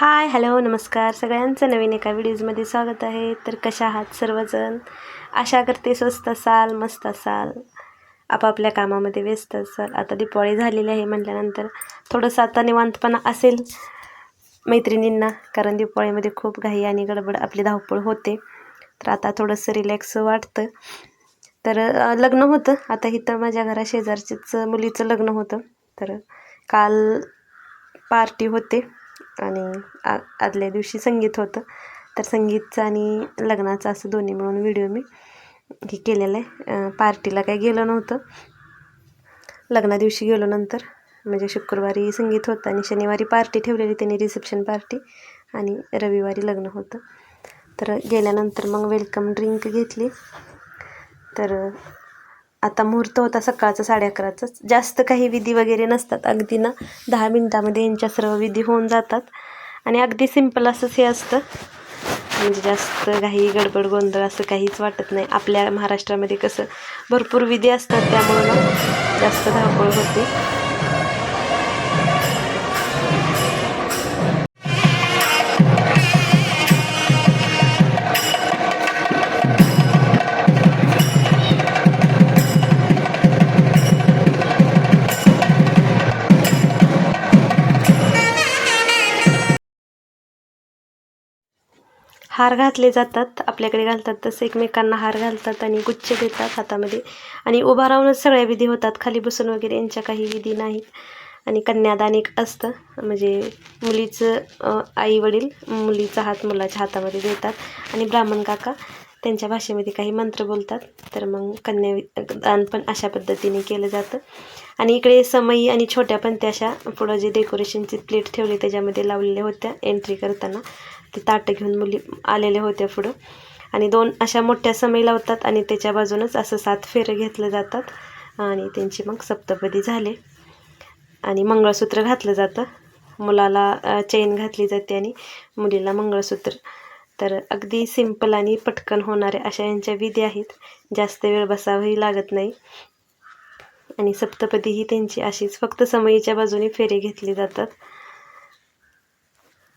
Hi hello नमस्कार. सगळ्यांचं नवीन एका व्हिडिओजमध्ये स्वागत आहे. तर कशा आहात सर्वजण? आशा करते स्वस्त असाल मस्त असाल. आपापल्या कामामध्ये व्यस्त असाल. आता दीपावळी झालेली आहे म्हटल्यानंतर थोडंसं आता निवांतपणा असेल मैत्रिणींना कारण दिपावळीमध्ये खूप घाई आणि गडबड आपली धावपळ होते. तर आता थोडंसं रिलॅक्स वाटतं. तर लग्न होतं. आता इथं माझ्या घरा शेजारचीच मुलीचं लग्न होतं. तर काल पार्टी होते. आणि आ आदल्या दिवशी संगीत होतं. तर संगीतचं आणि लग्नाचं असं दोन्ही मिळून व्हिडिओ मी हे केलेलं आहे. पार्टीला काही गेलो नव्हतं. लग्ना दिवशी गेलो नंतर. म्हणजे शुक्रवारी संगीत होतं आणि शनिवारी पार्टी ठेवलेली त्यांनी रिसेप्शन पार्टी आणि रविवारी लग्न होतं. तर गेल्यानंतर मग वेलकम ड्रिंक घेतली. तर आता मुहूर्त होता सकाळचा साडे अकराचाच. जास्त काही विधी वगैरे नसतात. अगदी ना दहा मिनटामध्ये यांच्या सर्व विधी होऊन जातात. आणि अगदी सिंपल असंच हे असतं. म्हणजे जास्त काही गडबड गोंधळ असं काहीच वाटत नाही. आपल्या महाराष्ट्रामध्ये कसं भरपूर विधी असतात त्यामुळं ना जास्त धावपळ होते. हार घातले जातात आपल्याकडे घालतात तसं एकमेकांना हार घालतात आणि गुच्छ देतात हातामध्ये. आणि उभा राहूनच सगळ्या विधी होतात खाली बसून वगैरे यांच्या काही विधी नाहीत. आणि कन्यादान एक असतं म्हणजे मुलीचं आई वडील मुलीचा हात मुलाच्या हातामध्ये देतात. आणि ब्राह्मण काका त्यांच्या भाषेमध्ये काही मंत्र बोलतात तर मग कन्या दान पण अशा पद्धतीने केलं जातं. आणि इकडे समई आणि छोट्या पण त्या अशा पुढं जे डेकोरेशनची प्लेट ठेवली त्याच्यामध्ये लावलेल्या होत्या एंट्री करताना. ते ताटं घेऊन मुली आलेल्या होत्या पुढं. आणि दोन अशा मोठ्या समई लावतात आणि त्याच्या बाजूनच असं सात फेरं घेतलं जातात. आणि त्यांची मग सप्तपदी झाले. आणि मंगळसूत्र घातलं जातं. मुलाला चेन घातली जाते आणि मुलीला मंगळसूत्र. तर अगदी सिंपल आणि पटकन होणाऱ्या अशा यांच्या विधी आहेत. जास्त वेळ बसावंही लागत नाही. आणि सप्तपदी ही त्यांची अशीच फक्त समयीच्या बाजूने फेरे घेतले जातात.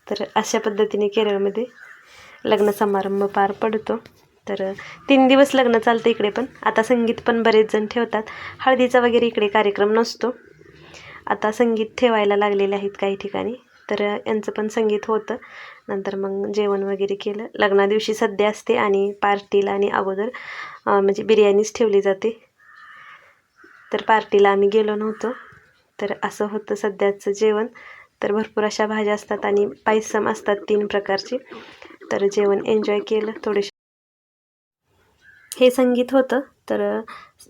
तर अशा पद्धतीने केरळमध्ये लग्न समारंभ पार पडतो. तर तीन दिवस लग्न चालतं इकडे पण. आता संगीत पण बरेच जण ठेवतात. हळदीचा वगैरे इकडे कार्यक्रम नसतो. आता संगीत ठेवायला लागलेले आहेत काही ठिकाणी. तर यांचं पण संगीत होतं. नंतर मग जेवण वगैरे केलं. लग्ना दिवशी सध्या असते आणि पार्टीला आणि अगोदर म्हणजे बिर्याणीच ठेवली जाते. तर पार्टीला आम्ही गेलो नव्हतो. तर असं होतं सध्याचं जेवण. तर भरपूर अशा भाज्या असतात आणि पायसम असतात तीन प्रकारची. तर जेवण एन्जॉय केलं थोडेसे हे संगीत होतं तर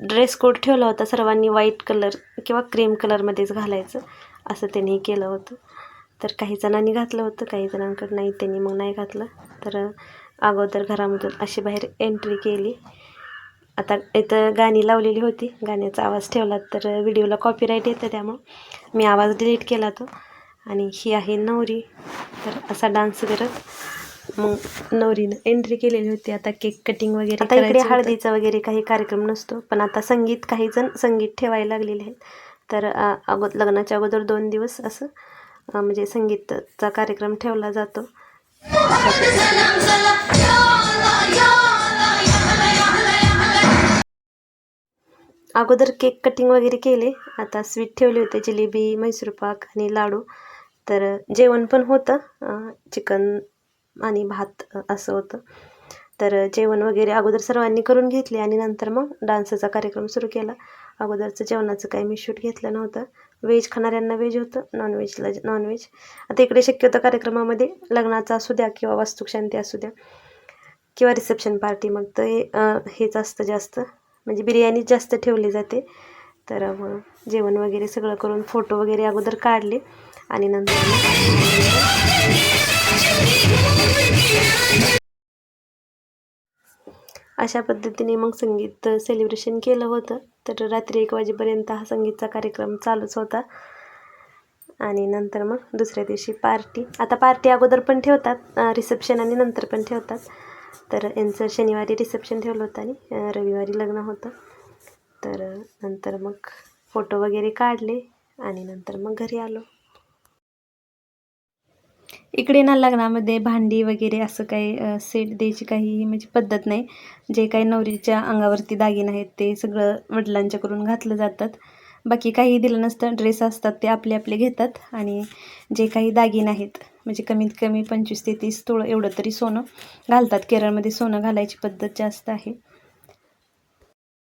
ड्रेस कोड ठेवला होता सर्वांनी व्हाईट कलर किंवा क्रीम कलरमध्येच घालायचं. असं त्यांनी केलं होतं. तर काही जणांनी घातलं होतं काही जणांकडं नाही त्यांनी मग नाही घातलं. तर अगोदर घरामधून अशी बाहेर एंट्री केली. आता इथं गाणी लावलेली होती. गाण्याचा आवाज ठेवला तर व्हिडिओला कॉपीराईट येतं त्यामुळं. मी आवाज डिलीट केला तो. आणि ही आहे नवरी. तर असा डान्स करत मग नवरीनं एंट्री केलेली होती. आता केक कटिंग वगैरे आता इकडे हळदीचा वगैरे काही कार्यक्रम नसतो. पण आता संगीत काही जण संगीत ठेवायला लागलेले आहेत. तर अगो लग्नाच्या अगोदर दोन दिवस असं म्हणजे संगीतचा कार्यक्रम ठेवला जातो. अगोदर केक कटिंग वगैरे केले. आता स्वीट ठेवले होते. जिलेबी मैसूर पाक आणि लाडू. तर जेवण पण होतं चिकन आणि भात असं होतं. तर जेवण वगैरे अगोदर सर्वांनी करून घेतले आणि नंतर मग डान्सचा कार्यक्रम सुरू केला. अगोदरचं जेवणाचं काही मी शूट घेतलं नव्हतं. व्हेज खाणाऱ्यांना व्हेज होतं नॉनव्हेजला नॉनव्हेज आता इकडे शक्यतो कार्यक्रमामध्ये लग्नाचा असू द्या किंवा वास्तुशांती असू द्या किंवा रिसेप्शन पार्टी मग ते हेच असतं जास्त. म्हणजे बिर्याणीच जास्त ठेवली जाते. तर मग जेवण वगैरे सगळं करून फोटो वगैरे अगोदर काढले. आणि नंतर अशा पद्धतीने मग संगीत सेलिब्रेशन केलं होतं. तर रात्री एक वाजेपर्यंत हा संगीतचा कार्यक्रम चालूच होता. आणि नंतर मग दुसऱ्या दिवशी पार्टी आता पार्टी अगोदर पण ठेवतात रिसेप्शन आणि नंतर पण ठेवतात. तर यांचं शनिवारी रिसेप्शन ठेवलं होतं आणि रविवारी लग्न होतं. तर नंतर मग फोटो वगैरे काढले आणि नंतर मग घरी आलो. इकडे ना लग्नामध्ये भांडी वगैरे असं काही सेट द्यायची काही म्हणजे पद्धत नाही. जे काही नवरीच्या अंगावरती दागिने आहेत ते सगळं वडिलांच्याकडून घातलं जातात. बाकी काही दिलं नसतं ड्रेस असतात ते आपले आपले घेतात आणि जे काही दागिने आहेत म्हणजे कमीत कमी पंचवीस ते तीस तोळं एवढं तरी सोनं घालतात. केरळमध्ये सोनं घालायची पद्धत जास्त आहे.